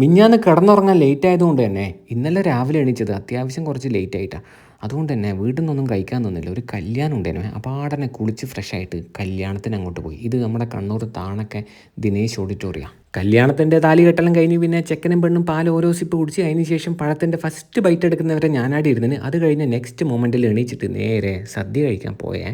മിഞ്ഞാന്ന് കിടന്നുറങ്ങാൻ ലേറ്റ് ആയതുകൊണ്ട് തന്നെ ഇന്നലെ രാവിലെ എണീച്ചത് അത്യാവശ്യം കുറച്ച് ലേറ്റ് ആയിട്ടാണ് അതുകൊണ്ട് തന്നെ വീട്ടിൽ നിന്നൊന്നും കഴിക്കാൻ തന്നില്ല. ഒരു കല്യാണം ഉണ്ടായിരുന്നു. അപ്പോൾ അപ്പാടനെ കുളിച്ച് ഫ്രഷ് ആയിട്ട് കല്യാണത്തിന് അങ്ങോട്ട് പോയി. ഇത് നമ്മുടെ കണ്ണൂർ താണൊക്കെ ദിനേശ് ഓഡിറ്റോറിയ കല്യാണത്തിന്റെ താലി കെട്ടലും കഴിഞ്ഞ് പിന്നെ ചെക്കനും പെണ്ണും പാൽ ഓരോ സിപ്പ് കുടിച്ച് അതിന് ശേഷം പഴത്തിന്റെ ഫസ്റ്റ് ബൈറ്റ് എടുക്കുന്നവരെ ഞാനാടി ഇരുന്നിന്. അത് കഴിഞ്ഞ് നെക്സ്റ്റ് മൊമെന്റിൽ എണീച്ചിട്ട് നേരെ സദ്യ കഴിക്കാൻ പോയേ.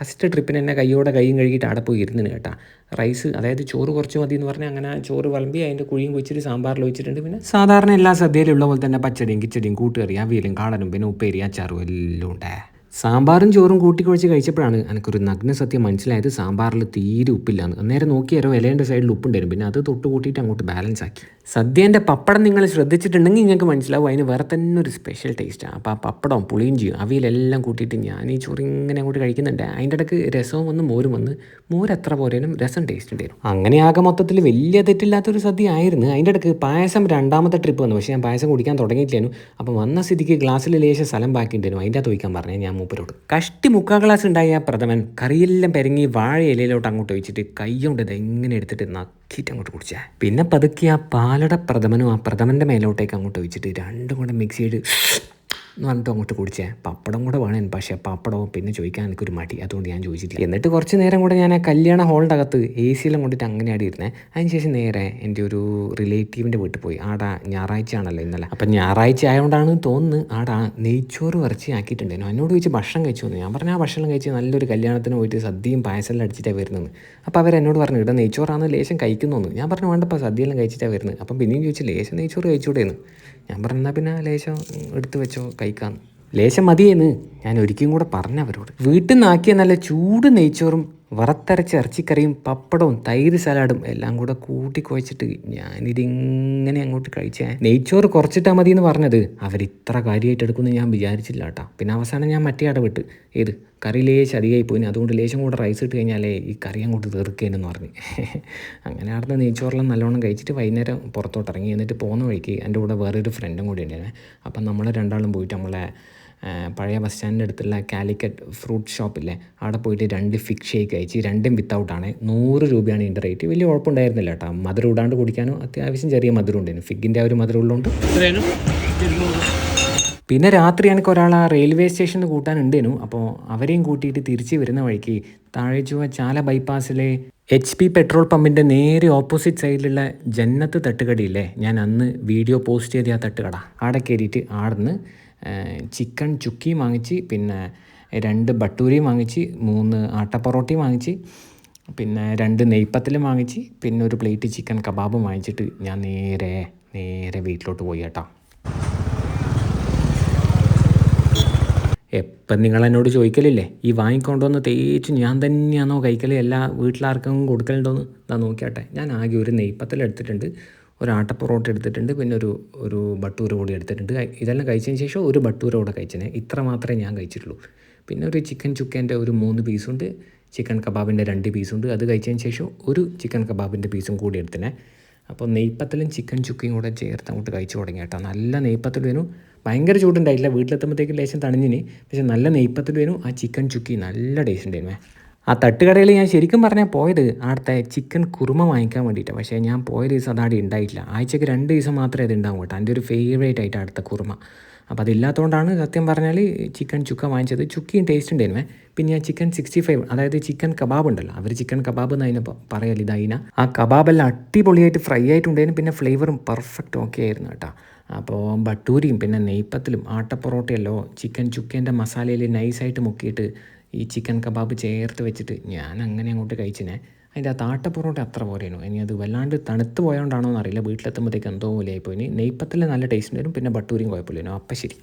ഫസ്റ്റ് ട്രിപ്പിന് തന്നെ കൈയോടെ കൈയും കഴുകിയിട്ട് അവിടെ പോയി ഇരുന്നിന് കേട്ടാ. റൈസ് അതായത് ചോറ് കുറച്ച് മതി എന്ന് പറഞ്ഞാൽ അങ്ങനെ ചോറ് വിളമ്പി അതിന്റെ കുഴിയും കുഴിച്ചിട്ട് സാമ്പാറിൽ വെച്ചിട്ടുണ്ട് പിന്നെ സാധാരണ എല്ലാ സദ്യയിലുള്ള പോലെ തന്നെ പച്ചടിയും കിച്ചടിയും കൂട്ടുകറി അവിയലും കാളനും പിന്നെ ഉപ്പേരി അച്ചാറും എല്ലാം ഉണ്ട്. സാമ്പാറും ചോറും കൂട്ടി കുഴച്ച് കഴിച്ചപ്പോഴാണ് എനിക്കൊരു നഗ്ന സത്യം മനസ്സിലായത് സാമ്പാറിൽ തീരെ ഉപ്പില്ലാന്ന്. അന്നേരം നോക്കിയാരോ ഇലേന്റെ സൈഡിൽ ഉപ്പുണ്ടായിരുന്നു. പിന്നെ അത് തൊട്ട് കൂട്ടിയിട്ട് അങ്ങോട്ട് ബാലൻസ് ആക്കി. സദ്യേന്റെ പപ്പടം നിങ്ങൾ ശ്രദ്ധിച്ചിട്ടുണ്ടെങ്കിൽ നിങ്ങൾക്ക് മനസ്സിലാവും. അതിന് വേറെ തന്നെ ഒരു സ്പെഷ്യൽ ടേസ്റ്റാണ് അപ്പോൾ ആ പപ്പടവും ചെയ്യും. അവയിലെല്ലാം കൂട്ടിയിട്ട് ഞാൻ ഈ ചോറ് ഇങ്ങനെ അങ്ങോട്ട് കഴിക്കുന്നുണ്ട്. അതിന്റെ ഇടയ്ക്ക് രസവും വന്ന് മോരും വന്ന് മോര് എത്ര പോരേനും രസം ടേസ്റ്റ് ഉണ്ടായിരുന്നു അങ്ങനെ ആകെ മൊത്തത്തിൽ വലിയ തെറ്റില്ലാത്തൊരു സദ്യ ആയിരുന്നു. അതിന്റെ ഇടയ്ക്ക് പായസം രണ്ടാമത്തെ ട്രിപ്പ് വന്നു. പക്ഷേ ഞാൻ പായസം കുടിക്കാൻ തുടങ്ങിയിട്ടില്ലായിരുന്നു അപ്പോൾ വന്ന സ്ഥിതിക്ക് ഗ്ലാസ്സിൽ ലേശം സ്ഥലം ബാക്കിയിട്ടുണ്ടായിരുന്നു അതിന്റെ അകത്ത് പറഞ്ഞു ഞാൻ മൂപ്പരോട് കഷ്ടി മുക്കാൽ ഗ്ലാസ് ഉണ്ടായ പ്രഥമൻ. കറിയെല്ലാം പെരങ്ങി വാഴ ഇലയിലോട്ട് അങ്ങോട്ട് വെച്ചിട്ട് കൈ കൊണ്ട് ഇത് എങ്ങനെ എടുത്തിട്ട് നക്കിയിട്ട് അങ്ങോട്ട് കുടിച്ചാൽ പിന്നെ പതുക്കെ ആ പാലട പ്രഥമനും ആ പ്രഥമന്റെ മേലോട്ടേക്ക് അങ്ങോട്ട് വെച്ചിട്ട് രണ്ടും കൂടെ മിക്സ് ചെയ്ത് എന്ന് പറഞ്ഞിട്ട് അങ്ങോട്ട് കുടിച്ചേ. പപ്പടം കൂടെ വേണം പക്ഷേ പപ്പടവും പിന്നെ ചോദിക്കാൻ എനിക്കൊരു മടി. അതുകൊണ്ട് ഞാൻ ചോദിച്ചിട്ടില്ല. എന്നിട്ട് കുറച്ച് നേരം കൂടെ ഞാൻ ആ കല്യാണ ഹോളിന്റെ അകത്ത് എ സിയിലും കൊണ്ടിട്ട് അങ്ങനെ ആടി ഇരുന്നേ. അതിനുശേഷം നേരെ എന്റെ ഒരു റിലേറ്റീവിന്റെ വീട്ടിൽ പോയി. ആടാ ഞായറാഴ്ച ആണല്ലോ ഇന്നലെ. അപ്പം ഞായറാഴ്ച ആയതുകൊണ്ടാണ് തോന്നുന്നു ആടാ നെയ്ച്ചോറ് ഇറച്ചി ആക്കിയിട്ടുണ്ടായിരുന്നു എന്നോട് ചോദിച്ച് ഭക്ഷണം കഴിച്ചു എന്ന്. ഞാൻ പറഞ്ഞ ആ ഭക്ഷണം കഴിച്ച് നല്ലൊരു കല്യാണത്തിന് പോയിട്ട് സദ്യയും പായസമെല്ലാം അടിച്ചിട്ടാണ് വരുന്നത് അപ്പോൾ അവരെന്നോട് പറഞ്ഞു ഇവിടെ നെയ്ച്ചോറാണ് ലേശം കഴിക്കുന്നു ഞാൻ പറഞ്ഞു വേണ്ടപ്പോൾ സദ്യയെല്ലാം കഴിച്ചിട്ടാണ് വരുന്നത്. അപ്പം പിന്നെയും ചോദിച്ചു ലേശം നെയ്ച്ചോറ് കഴിച്ചുകൂടെയെന്ന് ഞാൻ പറഞ്ഞാൽ പിന്നെ ലേശം എടുത്ത് വെച്ചോ കഴിക്കാം. ലേശം മതിയെന്ന് ഞാൻ ഒരിക്കലും കൂടെ പറഞ്ഞവരോട് വീട്ടിൽ നിന്നാക്കിയ നല്ല ചൂട് നെയ്ച്ചോറും വറുത്തരച്ച ഇറച്ചിക്കറിയും പപ്പടവും തൈര് സലാഡും എല്ലാം കൂടെ കൂട്ടി കുഴച്ചിട്ട് ഞാനിതിങ്ങനെ അങ്ങോട്ട് കഴിച്ചേ. നെയ്ച്ചോറ് കുറച്ചിട്ടാൽ മതി എന്ന് പറഞ്ഞത് അവരിത്ര കാര്യമായിട്ട് എടുക്കുമെന്ന് ഞാൻ വിചാരിച്ചില്ല കേട്ടോ. പിന്നെ അവസാനം ഞാൻ മറ്റേ അടവിട്ട്. ഏത്? കറി ലേശം അധികമായി പോയി. അതുകൊണ്ട് ലേശം കൂടെ റൈസ് ഇട്ട് കഴിഞ്ഞാലേ ഈ കറി അങ്ങോട്ട് തീർക്കേനെന്ന് പറഞ്ഞ്. അങ്ങനെ അവിടുന്ന് നെയ്ച്ചോറെല്ലാം നല്ലോണം കഴിച്ചിട്ട് വൈകുന്നേരം പുറത്തോട്ട് ഇറങ്ങി. എന്നിട്ട് പോകുന്ന വഴിക്ക് എന്റെ കൂടെ വേറൊരു ഫ്രണ്ടും കൂടി ഉണ്ടായിരുന്നു അപ്പം നമ്മൾ രണ്ടാളും പോയിട്ട് നമ്മളെ പഴയ ബസ് സ്റ്റാൻഡിന്റെ അടുത്തുള്ള കാലിക്കറ്റ് ഫ്രൂട്ട് ഷോപ്പില്ലേ അവിടെ പോയിട്ട് രണ്ട് ഫിക് ഷേക്ക് കഴിച്ച് രണ്ടും വിത്തൗട്ടാണ് നൂറ് രൂപയാണ് ഇതിന്റെ റേറ്റ് വലിയ കുഴപ്പമുണ്ടായിരുന്നില്ല കേട്ടോ. മധുരം ഇടാണ്ട് കുടിക്കാനും അത്യാവശ്യം ചെറിയ മധുരം ഉണ്ടായിരുന്നു ഫിഗിന്റെ ആ ഒരു മധുരം ഉള്ളതുകൊണ്ട് പിന്നെ രാത്രി എനിക്ക് ഒരാൾ ആ റെയിൽവേ സ്റ്റേഷനിൽ കൂട്ടാനുണ്ടേനു. അപ്പോൾ അവരെയും കൂട്ടിയിട്ട് തിരിച്ച് വരുന്ന വഴിക്ക് താഴെ ചുവ ചാല ബൈപ്പാസിലെ എച്ച് പി പെട്രോൾ പമ്പിന്റെ നേരെ ഓപ്പോസിറ്റ് സൈഡിലുള്ള ജന്നത്ത് തട്ടുകടയില്ലേ? ഞാൻ അന്ന് വീഡിയോ പോസ്റ്റ് ചെയ്ത ആ തട്ടുകട. ആടെ കയറിയിട്ട് ആടുന്ന് ചിക്കൻ ചുക്കി വാങ്ങിച്ച് പിന്നെ രണ്ട് ബട്ടൂരിയും വാങ്ങിച്ച് മൂന്ന് ആട്ടപ്പൊറോട്ടയും വാങ്ങിച്ച് പിന്നെ രണ്ട് നെയ്പ്പത്തലും വാങ്ങിച്ച് പിന്നെ ഒരു പ്ലേറ്റ് ചിക്കൻ കബാബും വാങ്ങിച്ചിട്ട് ഞാൻ നേരെ നേരെ വീട്ടിലോട്ട് പോയി കേട്ടോ. എപ്പം നിങ്ങൾ എന്നോട് ചോദിക്കലില്ലേ? ഈ വാങ്ങിക്കൊണ്ടുവന്ന് തേച്ച് ഞാൻ തന്നെയാണോ കഴിക്കൽ എല്ലാ വീട്ടിലാർക്കും കൊടുക്കലുണ്ടോന്ന് ഞാൻ നോക്കിയാട്ടെ. ഞാൻ ആകെ ഒരു നെയ്പ്പത്തൽ എടുത്തിട്ടുണ്ട്. ഒരു ആട്ടപ്പൊറോട്ട എടുത്തിട്ടുണ്ട്. പിന്നെ ഒരു ഒരു ബട്ടൂര കൂടി എടുത്തിട്ടുണ്ട്. ഇതെല്ലാം കഴിച്ചതിന് ശേഷം ഒരു ബട്ടൂര കൂടെ കഴിച്ചതിന് ഇത്ര മാത്രമേ ഞാൻ കഴിച്ചിട്ടുള്ളൂ. പിന്നെ ഒരു ചിക്കൻ ചുക്കേന്റെ ഒരു മൂന്ന് പീസുണ്ട് ചിക്കൻ കബാബിന്റെ രണ്ട് പീസുണ്ട് അത് കഴിച്ചതിന് ശേഷം ഒരു ചിക്കൻ കബാബിന്റെ പീസും കൂടി എടുത്തിനെ. അപ്പോൾ നെയ്പ്പത്തലും ചിക്കൻ ചുക്കയും കൂടെ ചേർത്ത് അങ്ങോട്ട് കഴിച്ചു തുടങ്ങി കേട്ടോ. നല്ല നെയ്പ്പത്തൽ വേനു ഭയങ്കര ചൂടുണ്ടായില്ല വീട്ടിലെത്തുമ്പോഴത്തേക്ക് ലേശം തണിഞ്ഞിന്. പക്ഷേ നല്ല നെയ്പ്പത്തിൽ വേനു ആ ചിക്കൻ ചുക്കി നല്ല ടേസ്റ്റ് ഉണ്ടായിരുന്നു. ആ തട്ടുകടയിൽ ഞാൻ ശരിക്കും പറഞ്ഞാൽ പോയത് അവിടുത്തെ ചിക്കൻ കുറുമ വാങ്ങിക്കാൻ വേണ്ടിയിട്ട്. പക്ഷേ ഞാൻ പോയ ദിവസം അതാടി ഉണ്ടായിട്ടില്ല. ആഴ്ചക്ക് രണ്ട് ദിവസം മാത്രമേ അത് ഉണ്ടാവും കേട്ടോ. എന്റെ ഒരു ഫേവറേറ്റ് ആയിട്ട് അടുത്ത കുറുമ. അപ്പോൾ അതില്ലാത്തതുകൊണ്ടാണ് സത്യം പറഞ്ഞാൽ ചിക്കൻ ചുക്ക വാങ്ങിച്ചത്. ചുക്കിയും ടേസ്റ്റ് ഉണ്ടായിരുന്നു. പിന്നെ ആ ചിക്കൻ സിക്സ്റ്റി ഫൈവ് അതായത് ചിക്കൻ കബാബ് ഉണ്ടല്ലോ. അവർ ചിക്കൻ കബാബ് എന്ന് അതിനെ പറയൽ ഇതതിന ആ കബാബെല്ലാം അടിപൊളിയായിട്ട് ഫ്രൈ ആയിട്ടുണ്ടായിരുന്നു. പിന്നെ ഫ്ലേവറും പെർഫെക്റ്റ് ഓക്കെ ആയിരുന്നു കേട്ടോ. അപ്പോൾ ബട്ടൂരിയും പിന്നെ നെയ്പ്പത്തിലും ആട്ടപ്പൊറോട്ടയല്ലോ ചിക്കൻ ചുക്കേന്റെ മസാലയിൽ നൈസായിട്ട് മുക്കിയിട്ട് ഈ ചിക്കൻ കബാബ് ചേർത്ത് വെച്ചിട്ട് ഞാൻ അങ്ങനെ അങ്ങോട്ട് കഴിച്ചിനെ. അതിന്റെ ആ താട്ടപ്പൊറോട്ട അത്ര പോരേനു. ഇനി അത് വല്ലാണ്ട് തണുത്ത് പോയതുകൊണ്ടാണോ എന്നറിയില്ല വീട്ടിലെത്തുമ്പോഴത്തേക്ക് എന്തോ പോലെയായിപ്പോയി. ഇനി നെയ്പ്പത്തിൽ നല്ല ടേസ്റ്റ് വരും പിന്നെ ബട്ടൂരിയും കുഴപ്പമില്ലേനോ അപ്പം ശരി.